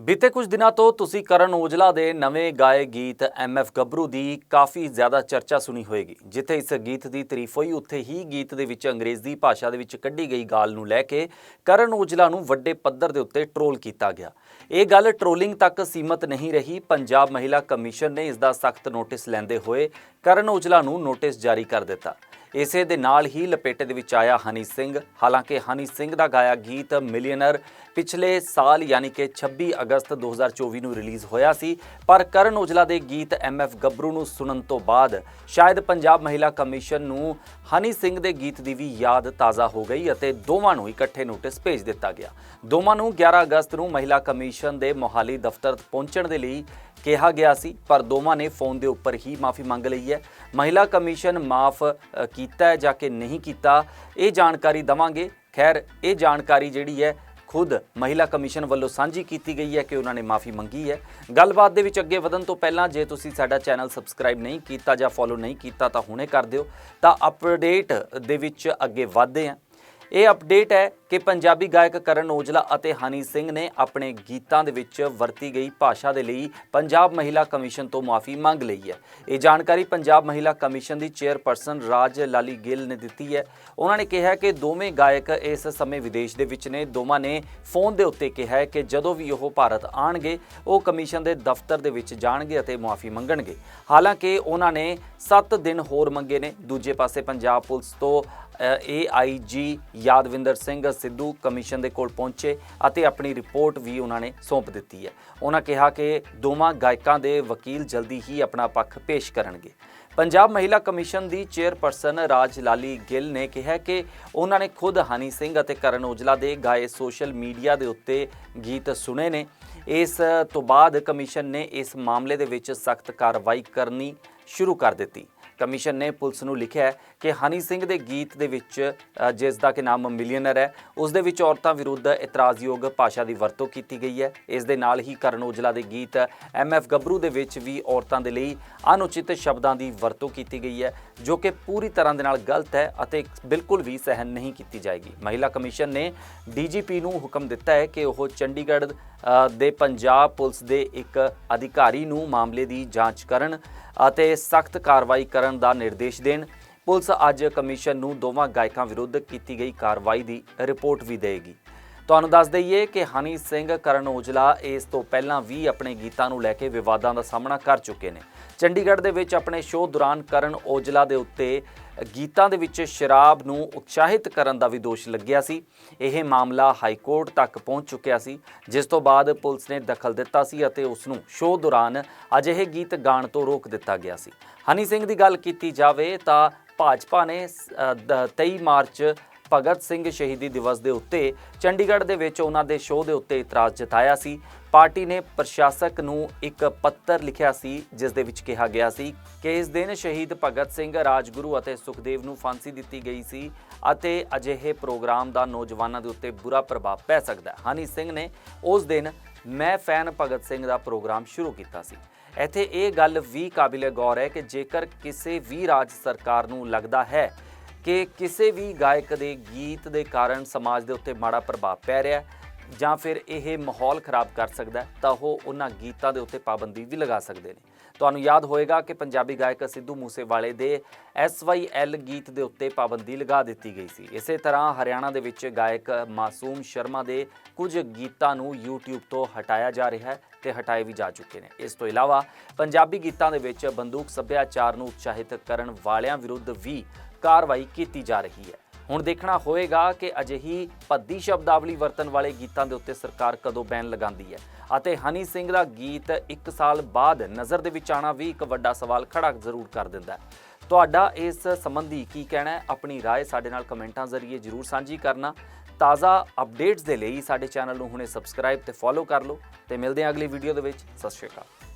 ਬੀਤੇ ਕੁਝ ਦਿਨਾਂ ਤੋਂ ਤੁਸੀਂ ਕਰਨ ਔਜਲਾ ਦੇ ਨਵੇਂ ਗਾਏ ਗੀਤ ਐਮਐਫ ਗੱਭਰੂ ਦੀ ਕਾਫੀ ਜ਼ਿਆਦਾ ਚਰਚਾ ਸੁਣੀ ਹੋਏਗੀ, ਜਿੱਥੇ ਇਸ ਗੀਤ ਦੀ ਤਾਰੀਫ ਹੋਈ, ਉੱਥੇ ਹੀ ਗੀਤ ਦੇ ਵਿੱਚ ਅੰਗਰੇਜ਼ੀ ਭਾਸ਼ਾ ਦੇ ਵਿੱਚ ਕੱਢੀ ਗਈ ਗਾਲ ਨੂੰ ਲੈ ਕੇ ਕਰਨ ਔਜਲਾ ਨੂੰ ਵੱਡੇ ਪੱਧਰ ਦੇ ਉੱਤੇ ਟਰੋਲ ਕੀਤਾ ਗਿਆ। ਇਹ ਗੱਲ ਟਰੋਲਿੰਗ ਤੱਕ ਸੀਮਤ ਨਹੀਂ ਰਹੀ, ਪੰਜਾਬ ਮਹਿਲਾ ਕਮਿਸ਼ਨ ਨੇ ਇਸ ਦਾ ਸਖਤ ਨੋਟਿਸ ਲੈਂਦੇ ਹੋਏ ਕਰਨ ਔਜਲਾ ਨੂੰ ਨੋਟਿਸ ਜਾਰੀ ਕਰ ਦਿੱਤਾ। ਇਸੇ ਦੇ ਨਾਲ ਹੀ ਲਪੇਟੇ ਦੇ ਵਿੱਚ ਆਇਆ ਹਨੀ ਸਿੰਘ। ਹਾਲਾਂਕਿ ਹਨੀ ਸਿੰਘ ਦਾ ਗਾਇਆ ਗੀਤ ਮਿਲੀਅਨਰ ਪਿਛਲੇ ਸਾਲ ਯਾਨੀ ਕਿ 26 ਅਗਸਤ 2024 ਨੂੰ ਰਿਲੀਜ਼ ਹੋਇਆ ਸੀ, ਪਰ ਕਰਨ ਔਜਲਾ ਦੇ ਗੀਤ ਐਮਐਫ ਗੱਭਰੂ ਨੂੰ ਸੁਣਨ ਤੋਂ ਬਾਅਦ ਸ਼ਾਇਦ ਪੰਜਾਬ ਮਹਿਲਾ ਕਮਿਸ਼ਨ ਨੂੰ ਹਨੀ ਸਿੰਘ ਦੇ ਗੀਤ ਦੀ ਵੀ ਯਾਦ ਤਾਜ਼ਾ ਹੋ ਗਈ ਅਤੇ ਦੋਵਾਂ ਨੂੰ ਇਕੱਠੇ ਨੋਟਿਸ ਭੇਜ ਦਿੱਤਾ ਗਿਆ। ਦੋਵਾਂ ਨੂੰ 11 ਅਗਸਤ ਨੂੰ ਮਹਿਲਾ ਕਮਿਸ਼ਨ ਦੇ ਮੋਹਾਲੀ ਦਫ਼ਤਰ ਪਹੁੰਚਣ ਦੇ ਲਈ ਕਿਹਾ ਗਿਆ ਸੀ, ਪਰ ਦੋਵਾਂ ਨੇ ਫੋਨ ਦੇ ਉੱਪਰ ਹੀ ਮਾਫੀ ਮੰਗ ਲਈ ਹੈ। ਮਹਿਲਾ ਕਮਿਸ਼ਨ ਮਾਫ ਕੀਤਾ ਜਾਂ ਕਿ ਨਹੀਂ ਕੀਤਾ, ਇਹ ਜਾਣਕਾਰੀ ਦਵਾਂਗੇ। ਖੈਰ, ਇਹ ਜਾਣਕਾਰੀ ਜਿਹੜੀ ਹੈ ਖੁਦ ਮਹਿਲਾ ਕਮਿਸ਼ਨ ਵੱਲੋਂ ਸਾਂਝੀ ਕੀਤੀ ਗਈ ਹੈ ਕਿ ਉਹਨਾਂ ਨੇ ਮਾਫੀ ਮੰਗੀ ਹੈ। ਗੱਲਬਾਤ ਦੇ ਵਿੱਚ ਅੱਗੇ ਵਧਣ ਤੋਂ ਪਹਿਲਾਂ ਜੇ ਤੁਸੀਂ ਸਾਡਾ ਚੈਨਲ ਸਬਸਕ੍ਰਾਈਬ ਨਹੀਂ ਕੀਤਾ ਜਾਂ ਫੋਲੋ ਨਹੀਂ ਕੀਤਾ, ਤਾਂ ਹੁਣੇ ਕਰ ਦਿਓ। ਤਾਂ ਅਪਡੇਟ ਦੇ ਵਿੱਚ ਅੱਗੇ ਵਧਦੇ ਹਾਂ। ਇਹ ਅਪਡੇਟ ਹੈ ਕਿ ਪੰਜਾਬੀ ਗਾਇਕ ਕਰਨ ਔਜਲਾ ਅਤੇ ਹਨੀ ਸਿੰਘ ਨੇ ਆਪਣੇ ਗੀਤਾਂ ਦੇ ਵਿੱਚ ਵਰਤੀ ਗਈ ਭਾਸ਼ਾ ਦੇ ਲਈ ਪੰਜਾਬ ਮਹਿਲਾ ਕਮਿਸ਼ਨ ਤੋਂ ਮਾਫੀ ਮੰਗ ਲਈ ਹੈ। ਇਹ ਜਾਣਕਾਰੀ ਪੰਜਾਬ ਮਹਿਲਾ ਕਮਿਸ਼ਨ ਦੀ ਚੇਅਰਪਰਸਨ ਰਾਜ ਲਾਲੀ ਗਿੱਲ ਨੇ ਦਿੱਤੀ ਹੈ। ਉਹਨਾਂ ਨੇ ਕਿਹਾ ਕਿ ਦੋਵੇਂ ਗਾਇਕ ਇਸ ਸਮੇਂ ਵਿਦੇਸ਼ ਦੇ ਵਿੱਚ ਨੇ। ਦੋਵਾਂ ਨੇ ਫੋਨ ਦੇ ਉੱਤੇ ਕਿਹਾ ਕਿ ਜਦੋਂ ਵੀ ਉਹ ਭਾਰਤ ਆਣਗੇ ਉਹ ਕਮਿਸ਼ਨ ਦੇ ਦਫ਼ਤਰ ਦੇ ਵਿੱਚ ਜਾਣਗੇ ਅਤੇ ਮਾਫੀ ਮੰਗਣਗੇ। ਹਾਲਾਂਕਿ ਉਹਨਾਂ ਨੇ 7 ਦਿਨ ਹੋਰ ਮੰਗੇ ਨੇ। ਦੂਜੇ ਪਾਸੇ ਪੰਜਾਬ ਪੁਲਿਸ ਤੋਂ ਏਆਈਜੀ ਯਾਦਵਿੰਦਰ ਸਿੰਘ ਸਿੱਧੂ ਕਮਿਸ਼ਨ ਦੇ ਕੋਲ ਪਹੁੰਚੇ ਅਤੇ ਆਪਣੀ ਰਿਪੋਰਟ ਵੀ ਉਹਨਾਂ ਨੇ ਸੌਂਪ ਦਿੱਤੀ ਹੈ। ਉਹਨਾਂ ਕਿਹਾ ਕਿ ਦੋਵਾਂ ਗਾਇਕਾਂ ਦੇ ਵਕੀਲ ਜਲਦੀ ਹੀ ਆਪਣਾ ਪੱਖ ਪੇਸ਼ ਕਰਨਗੇ। ਪੰਜਾਬ ਮਹਿਲਾ ਕਮਿਸ਼ਨ ਦੀ ਚੇਅਰਪਰਸਨ ਰਾਜ ਲਾਲੀ ਗਿੱਲ ਨੇ ਕਿਹਾ ਕਿ ਉਹਨਾਂ ਨੇ ਖੁਦ ਹਨੀ ਸਿੰਘ ਅਤੇ ਕਰਨ ਔਜਲਾ ਦੇ ਗਾਏ ਸੋਸ਼ਲ ਮੀਡੀਆ ਦੇ ਉੱਤੇ ਗੀਤ ਸੁਣੇ ਨੇ। ਇਸ ਤੋਂ ਬਾਅਦ ਕਮਿਸ਼ਨ ਨੇ ਇਸ ਮਾਮਲੇ ਦੇ ਵਿੱਚ ਸਖਤ ਕਾਰਵਾਈ ਕਰਨੀ ਸ਼ੁਰੂ ਕਰ ਦਿੱਤੀ। ਕਮਿਸ਼ਨ ਨੇ ਪੁਲਿਸ ਨੂੰ ਲਿਖਿਆ ਹੈ ਕਿ ਹਨੀ ਸਿੰਘ ਦੇ ਗੀਤ ਦੇ ਵਿੱਚ ਜਿਸ ਦਾ ਕਿ ਨਾਮ ਮਿਲੀਅਨਰ ਹੈ, ਉਸ ਦੇ ਵਿੱਚ ਔਰਤਾਂ ਵਿਰੁੱਧ ਇਤਰਾਜ਼ਯੋਗ ਭਾਸ਼ਾ ਦੀ ਵਰਤੋਂ ਕੀਤੀ ਗਈ ਹੈ। ਇਸ ਦੇ ਨਾਲ ਹੀ ਕਰਨ ਔਜਲਾ ਦੇ ਗੀਤ ਐਮਐਫ ਗੱਭਰੂ ਦੇ ਵਿੱਚ ਵੀ ਔਰਤਾਂ ਦੇ ਲਈ ਅਨੁਚਿਤ ਸ਼ਬਦਾਂ ਦੀ ਵਰਤੋਂ ਕੀਤੀ ਗਈ ਹੈ, ਜੋ ਕਿ ਪੂਰੀ ਤਰ੍ਹਾਂ ਦੇ ਨਾਲ ਗਲਤ ਹੈ ਅਤੇ ਬਿਲਕੁਲ ਵੀ ਸਹਿਨ ਨਹੀਂ ਕੀਤੀ ਜਾਏਗੀ। ਮਹਿਲਾ ਕਮਿਸ਼ਨ ਨੇ ਡੀਜੀਪੀ ਨੂੰ ਹੁਕਮ ਦਿੱਤਾ ਹੈ ਕਿ ਉਹ ਚੰਡੀਗੜ੍ਹ ਦੇ ਪੰਜਾਬ ਪੁਲਿਸ ਦੇ ਇੱਕ ਅਧਿਕਾਰੀ ਨੂੰ ਮਾਮਲੇ ਦੀ ਜਾਂਚ ਕਰਨ ਅਤੇ ਸਖਤ ਕਾਰਵਾਈ ਕਰਨ ਦਾ ਨਿਰਦੇਸ਼ ਦੇਣ। ਪੁਲਿਸ ਅੱਜ ਕਮਿਸ਼ਨ ਨੂੰ ਦੋਵਾਂ ਗਾਇਕਾਂ ਵਿਰੁੱਧ ਕੀਤੀ ਗਈ ਕਾਰਵਾਈ ਦੀ ਰਿਪੋਰਟ ਵੀ ਦੇਵੇਗੀ। ਤੁਹਾਨੂੰ ਦੱਸ ਦਈਏ ਕਿ ਹਨੀ ਸਿੰਘ ਕਰਨ ਔਜਲਾ ਇਸ ਤੋਂ ਪਹਿਲਾਂ ਵੀ ਆਪਣੇ ਗੀਤਾਂ ਨੂੰ ਲੈ ਕੇ ਵਿਵਾਦਾਂ ਦਾ ਸਾਹਮਣਾ ਕਰ ਚੁੱਕੇ ਨੇ। ਚੰਡੀਗੜ੍ਹ ਦੇ ਵਿੱਚ ਆਪਣੇ ਸ਼ੋਅ ਦੌਰਾਨ ਕਰਨ ਔਜਲਾ ਦੇ ਉੱਤੇ ਗੀਤਾਂ ਦੇ ਵਿੱਚ ਸ਼ਰਾਬ ਨੂੰ ਉਤਸ਼ਾਹਿਤ ਕਰਨ ਦਾ ਵੀ ਦੋਸ਼ ਲੱਗਿਆ ਸੀ। ਇਹ ਮਾਮਲਾ ਹਾਈ ਕੋਰਟ ਤੱਕ ਪਹੁੰਚ ਚੁੱਕਿਆ ਸੀ ਜਿਸ ਤੋਂ ਬਾਅਦ ਪੁਲਿਸ ਨੇ ਦਖਲ ਦਿੱਤਾ ਸੀ ਅਤੇ ਉਸ ਨੂੰ ਸ਼ੋਅ ਦੌਰਾਨ ਅਜਿਹੇ ਗੀਤ ਗਾਣ ਤੋਂ ਰੋਕ ਦਿੱਤਾ ਗਿਆ ਸੀ। ਹਨੀ ਸਿੰਘ ਦੀ ਗੱਲ ਕੀਤੀ ਜਾਵੇ ਤਾਂ ਭਾਜਪਾ ਨੇ ਅ, ਦ- 23 ਮਾਰਚ ਭਗਤ ਸਿੰਘ ਸ਼ਹੀਦੀ ਦਿਵਸ ਦੇ ਉੱਤੇ ਚੰਡੀਗੜ੍ਹ ਦੇ ਵਿੱਚ ਉਹਨਾਂ ਦੇ ਸ਼ੋਅ ਦੇ ਉੱਤੇ ਇਤਰਾਜ਼ ਜਤਾਇਆ ਸੀ। ਪਾਰਟੀ ਨੇ ਪ੍ਰਸ਼ਾਸਕ ਨੂੰ ਇੱਕ ਪੱਤਰ ਲਿਖਿਆ ਸੀ, ਜਿਸ ਦੇ ਵਿੱਚ ਕਿਹਾ ਗਿਆ ਸੀ ਕਿ ਇਸ ਦਿਨ ਸ਼ਹੀਦ ਭਗਤ ਸਿੰਘ, ਰਾਜਗੁਰੂ ਅਤੇ ਸੁਖਦੇਵ ਨੂੰ ਫਾਂਸੀ ਦਿੱਤੀ ਗਈ ਸੀ ਅਤੇ ਅਜਿਹੇ ਪ੍ਰੋਗਰਾਮ ਦਾ ਨੌਜਵਾਨਾਂ ਦੇ ਉੱਤੇ ਬੁਰਾ ਪ੍ਰਭਾਵ ਪੈ ਸਕਦਾ ਹੈ। ਹਨੀ ਸਿੰਘ ਨੇ ਉਸ ਦਿਨ ਮੈਂ ਫੈਨ ਭਗਤ ਸਿੰਘ ਦਾ ਪ੍ਰੋਗਰਾਮ ਸ਼ੁਰੂ ਕੀਤਾ ਸੀ। ਇੱਥੇ ਇਹ ਗੱਲ ਵੀ ਕਾਬਿਲੇ ਗੌਰ ਹੈ ਕਿ ਜੇਕਰ ਕਿਸੇ ਵੀ ਰਾਜ ਸਰਕਾਰ ਨੂੰ ਲੱਗਦਾ ਹੈ ਕਿ ਕਿਸੇ ਵੀ ਗਾਇਕ ਦੇ ਗੀਤ ਦੇ ਕਾਰਨ ਸਮਾਜ ਦੇ ਉੱਤੇ ਮਾੜਾ ਪ੍ਰਭਾਵ ਪੈ ਰਿਹਾ ਜਾਂ ਫਿਰ ਇਹ ਮਾਹੌਲ ਖਰਾਬ ਕਰ ਸਕਦਾ ਤਾਂ ਉਹ ਉਹਨਾਂ ਗੀਤਾਂ ਦੇ ਉੱਤੇ ਪਾਬੰਦੀ ਵੀ ਲਗਾ ਸਕਦੇ ਨੇ। ਤੁਹਾਨੂੰ ਯਾਦ ਹੋਏਗਾ ਕਿ ਪੰਜਾਬੀ ਗਾਇਕ ਸਿੱਧੂ ਮੂਸੇਵਾਲੇ ਦੇ SYL ਗੀਤ ਦੇ ਉੱਤੇ ਪਾਬੰਦੀ ਲਗਾ ਦਿੱਤੀ ਗਈ ਸੀ। ਇਸੇ ਤਰ੍ਹਾਂ ਹਰਿਆਣਾ ਦੇ ਵਿੱਚ ਗਾਇਕ ਮਾਸੂਮ ਸ਼ਰਮਾ ਦੇ ਕੁਝ ਗੀਤਾਂ ਨੂੰ YouTube ਤੋਂ ਹਟਾਇਆ ਜਾ ਰਿਹਾ ਹੈ ਤੇ ਹਟਾਏ ਵੀ ਜਾ ਚੁੱਕੇ ਨੇ। ਇਸ ਤੋਂ ਇਲਾਵਾ ਪੰਜਾਬੀ ਗੀਤਾਂ ਦੇ ਵਿੱਚ ਬੰਦੂਕ ਸੱਭਿਆਚਾਰ ਨੂੰ ਉਤਸ਼ਾਹਿਤ ਕਰਨ ਵਾਲਿਆਂ ਵਿਰੁੱਧ ਵੀ ਕਾਰਵਾਈ ਕੀਤੀ ਜਾ ਰਹੀ ਹੈ ਹੁਣ ਦੇਖਣਾ ਹੋਏਗਾ ਕਿ ਅਜਿਹੀ ਭੱਦੀ ਸ਼ਬਦਾਵਲੀ ਵਰਤਣ ਵਾਲੇ ਗੀਤਾਂ ਦੇ ਉੱਤੇ ਸਰਕਾਰ ਕਦੋਂ ਬੈਨ ਲਗਾਉਂਦੀ ਹੈ ਅਤੇ ਹਨੀ ਸਿੰਘ ਦਾ ਗੀਤ 1 ਸਾਲ ਬਾਅਦ ਨਜ਼ਰ ਦੇ ਵਿੱਚ ਆਣਾ ਵੀ ਇੱਕ ਵੱਡਾ ਸਵਾਲ ਖੜਾ ਜ਼ਰੂਰ ਕਰ ਦਿੰਦਾ ਹੈ ਤੁਹਾਡਾ ਇਸ ਸੰਬੰਧੀ ਕੀ ਕਹਿਣਾ ਹੈ ਆਪਣੀ رائے ਸਾਡੇ ਨਾਲ ਕਮੈਂਟਾਂ ਜ਼ਰੀਏ ਜਰੂਰ ਸਾਂਝੀ ਕਰਨਾ ਤਾਜ਼ਾ ਅਪਡੇਟਸ ਦੇ ਲਈ ਸਾਡੇ ਚੈਨਲ ਨੂੰ ਹੁਣੇ ਸਬਸਕ੍ਰਾਈਬ ਤੇ ਫੋਲੋ ਕਰ ਲਓ ਤੇ ਮਿਲਦੇ ਹਾਂ ਅਗਲੀ ਵੀਡੀਓ ਦੇ ਵਿੱਚ ਸਤਿ ਸ਼੍ਰੀ ਅਕਾਲ